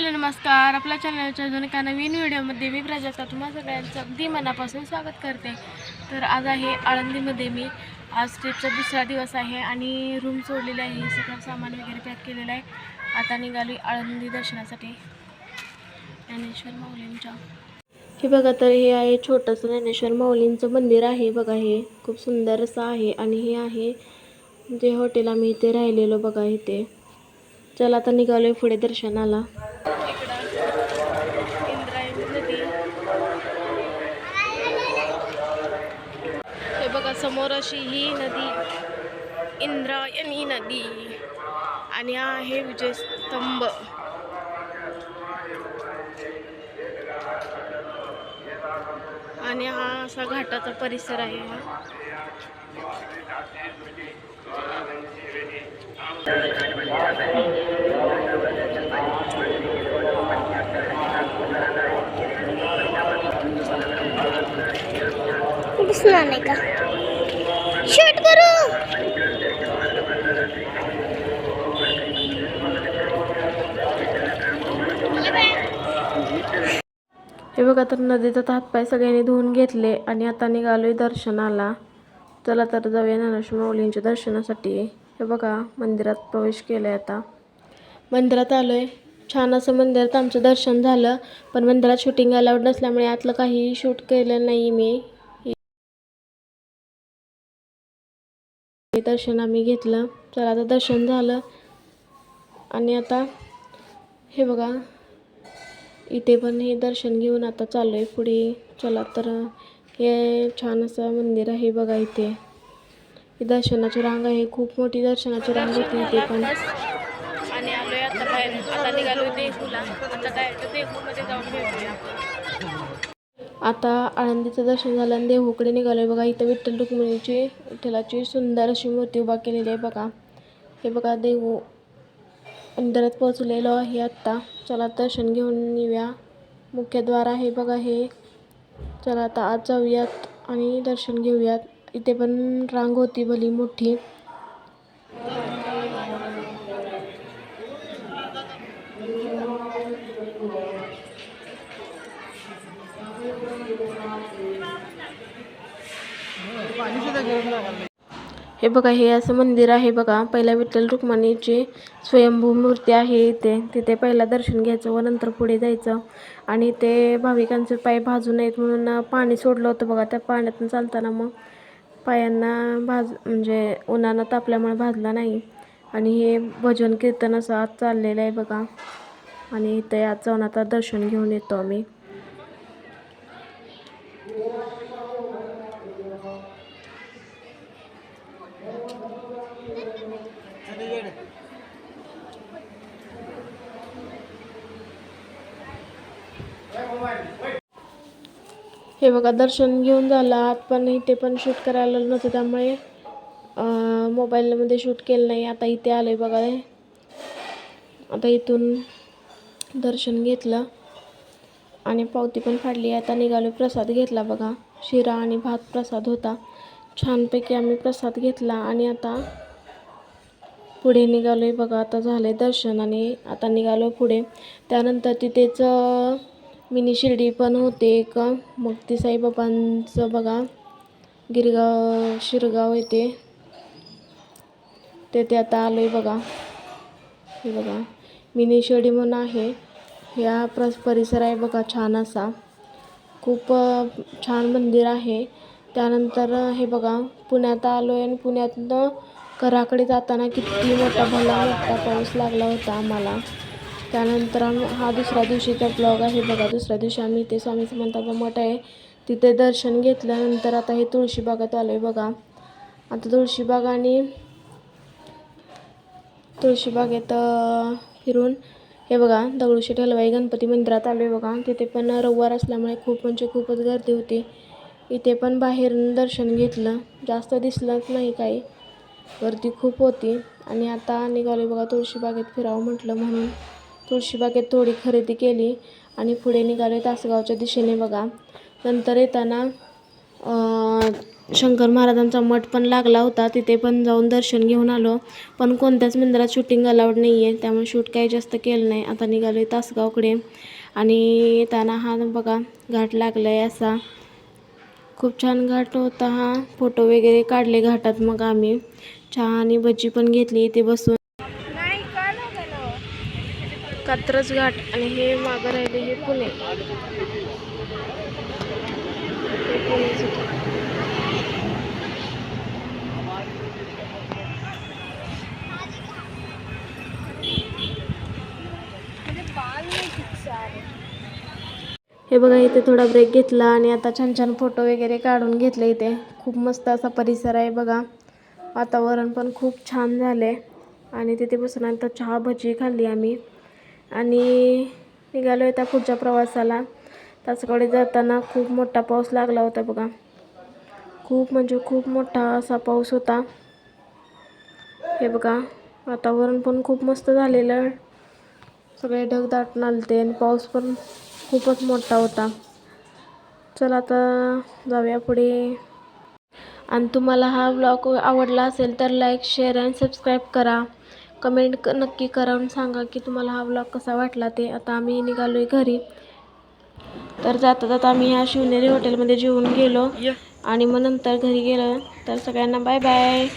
Hello नमस्कार. आपल्या चॅनलच्या अजून एका नवीन व्हिडिओमध्ये मी प्राजक्ता तुम्हा सगळ्यांचं अगदी मनापासून स्वागत करते. तर आज आहे आळंदीमध्ये मी. आज ट्रिपचा दुसरा दिवस आहे आणि रूम सोडलेली आहे. सगळं सामान वगैरे पॅक केलेलं आहे. आता निघाली आळंदी दर्शनासाठी. ज्ञानेश्वर माऊलींच्या. हे बघा तर हे आहे छोटंसं ज्ञानेश्वर माऊलींचं मंदिर आहे. बघा हे खूप सुंदर असं आहे आणि हे आहे जे हॉटेल आम्ही इथे राहिलेलो बघा इथे. चला आता निघालोय पुढे दर्शनाला. इंद्रायणी नदी हे बघा समोर अशी ही नदी इंद्रायणी नदी. आणि हा आहे विजयस्तंभ आणि हा असा घाटाचा परिसर आहे. हा दिसणार नाही का? शूट करू! हे बघा तर नदीचा आता हातपाय सगळ्यांनी धुवून घेतले आणि आता निघालोय दर्शनाला. चला तर जाऊया ज्ञानेश्वर माऊलींच्या दर्शनासाठी. हे बघा मंदिरात प्रवेश केलाय आता. मंदिरात आलो आहे छान असं मंदिरात आमचं दर्शन झालं पण मंदिरात शूटिंग अलाउड नसल्यामुळे आतलं काहीही शूट केलं नाही मी. हे दर्शन आम्ही घेतलं. चला आता दर्शन झालं. आणि आता हे बघा इथे पण हे दर्शन घेऊन आता चाललो आहे पुढे. चला तर हे छान असं मंदिर आहे बघा इथे. ही दर्शनाची रांग आहे खूप मोठी दर्शनाची रांग होती इथे पण. आणि आलोय आता बाहेर. आता निघालोय देहूला. आता काय देहूमध्ये जाऊन भेटूया. आता आळंदीचं दर्शन झालं आणि देहूकडे निघालोय बघा. इथं विठ्ठल रुक्मिणीची विठ्ठलाची सुंदर अशी मूर्ती उभा केलेली आहे बघा. हे बघा देहू मंदिरात पोहोचलेलो आहे आत्ता चला दर्शन घेऊन येऊया. मुख्यद्वार आहे बघा हे. चला आता आज जाऊयात आणि दर्शन घेऊयात. इथे पण रांग होती भली मोठी. हे बघा हे असं मंदिर आहे बघा. पहिला विठ्ठल रुक्मिणीची स्वयंभू मूर्ती आहे इथे. तिथे पहिला दर्शन घ्यायचं व नंतर पुढे जायचं. आणि ते भाविकांचे पाय भाजू नयेत म्हणून पाणी सोडलं होतं बघा. त्या पाण्यातून चालताना मग पायांना भाज म्हणजे उन्हानं तापल्यामुळे भाजला नाही. आणि हे भजन कीर्तन असं आज चाललेलं आहे बघा. आणि इथे आज जाऊन आता दर्शन घेऊन येतो आम्ही. हे बघा दर्शन घेऊन झालं. आत पण इथे पण शूट करायला नव्हतं त्यामुळे मोबाईलमध्ये शूट केलं नाही. आता इथे आलं आहे बघा. आता इथून दर्शन घेतलं. आणि पावती पण फाडली आता निघालो प्रसाद घेतला बघा. शिरा आणि भात प्रसाद होता. छानपैकी आम्ही प्रसाद घेतला आणि आता पुढे निघालो आहे बघा. आता झालं आहे दर्शन आणि आता निघालो पुढे. त्यानंतर तिथेच मिनी शिर्डी पण होते एक. मग ती साईबाबांचं बघा. गिरगाव शिरगाव येते. तेथे आता आलो आहे बघा. हे बघा. मिनी शिर्डी म्हणून आहे. ह्या प्र परिसर आहे बघा छान असा. खूप छान मंदिर आहे. त्यानंतर हे बघा. पुण्यात आलो आहे आणि पुण्यातनं घराकडे जाताना किती मोठा भला मोठा पाऊस लागला होता आम्हाला. त्यानंतर आम्ही हा दुसऱ्या दिवशीचा ब्लॉग आहे. बघा दुसऱ्या दिवशी आम्ही इथे स्वामी समंताचा मठ आहे. तिथे दर्शन घेतल्यानंतर आता हे तुळशीबागात आलो आहे बघा. आता तुळशीबाग आणि तुळशीबागेत फिरून हे बघा दगडूशेठ हलवाई गणपती मंदिरात आलो आहे बघा. तिथे पण रविवार असल्यामुळे खूप म्हणजे खूपच गर्दी होती. इथे पण बाहेरून दर्शन घेतलं. जास्त दिसलंच नाही काही. गर्दी खूप होती. आणि आता निघालो बघा तुळशीबागेत फिरावं म्हटलं म्हणून. तुळशीबागेत थोडी खरेदी केली आणि पुढे निघाले तासगावच्या दिशेने बघा. नंतर येताना शंकर महाराजांचा मठ पण लागला होता. तिथे पण जाऊन दर्शन घेऊन आलो. पण कोणत्याच मंदिरात शूटिंग अलाउड नाही आहे त्यामुळे शूट काही जास्त केलं नाही. आता निघालो आहे तासगावकडे. आणि येताना हा बघा घाट लागला आहे असा. खूप छान घाट होता हा. फोटो वगैरे काढले घाटात मग आम्ही. चहा आणि भजी पण घेतली इथे बसून. कात्रज घाट आणि हे मागं राहिले हे पुणे. हे आहे बघा इथे थोडा ब्रेक घेतला आणि आता छान छान फोटो वगैरे काढून घेतले इथे. खूप मस्त असा परिसर आहे बघा. वातावरण पण खूप छान झाले आणि तिथे बसून आता चहा भजी खाल्ली आम्ही. आणि निघालो आहे त्या पुढच्या प्रवासाला. त्याचकडे जाताना खूप मोठा पाऊस लागला होता बघा. खूप म्हणजे खूप मोठा असा पाऊस होता. हे बघा वातावरण पण खूप मस्त झालेलं. सगळे ढग दाटून आलते आणि पाऊस पण खूपच मोठा होता. चला आता जाऊया पुढे. आणि तुम्हाला हा ब्लॉग आवडला असेल तर लाईक शेअर आणि सबस्क्राईब करा. कमेंट क नक्की करा आणि सांगा की तुम्हाला हा ब्लॉग कसा वाटला ते. आता आम्ही निघालो आहे घरी. तर जाता जाता आम्ही ह्या शिवनेरी हॉटेलमध्ये जेवून गेलो. आणि मग नंतर घरी गेलो. तर सगळ्यांना बाय बाय